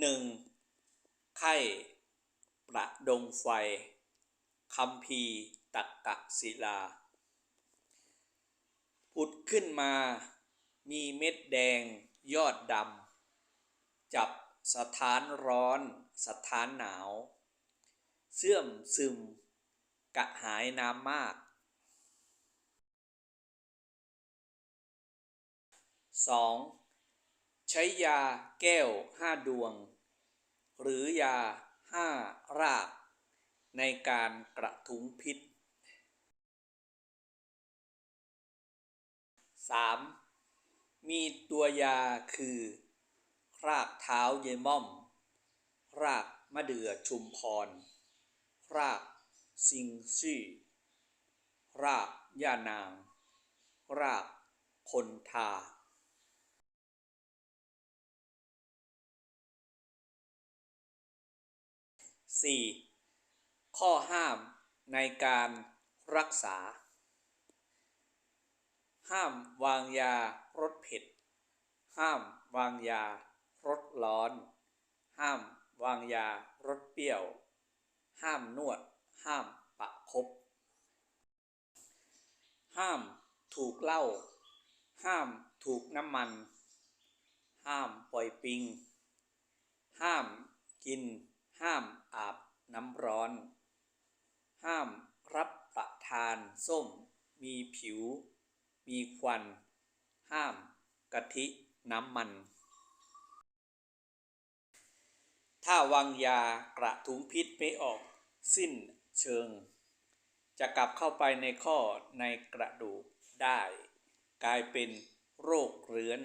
หนึ่งไข้ประดงไฟคำพีตักกะศิลา ผุดขึ้นมามีเม็ดแดงยอดดำ จับสถานร้อน สถานหนาว เสื่อมซึม กะหายน้ำมาก 2. ใช้ยาแก้วห้าดวง หรือยาห้าราก ในการกระทุ้งพิษ 3. มีตัวยาคือ รากเท้าเยม่อม รากมะเดื่อชุมพร รากซิงซี่ รากย่านาง รากคนทา 4. ข้อห้ามในการรักษา ห้ามวางยารสเผ็ด ห้ามวางยารสร้อน ห้ามวางยารสเปรี้ยว ห้ามนวด ห้ามประคบ ห้ามถูกเหล้า ห้ามถูกน้ำมัน ห้ามปล่อยปิง ห้ามกิน ห้าม ห้ามรับประทานส้ม มีผิว มีควัน ห้ามกะทิน้ำมัน ถ้าวางยากระทุ้งพิษไม่ออกสิ้นเชิง จะกลับเข้าไปในข้อในกระดูกได้ กลายเป็นโรคเรื้อน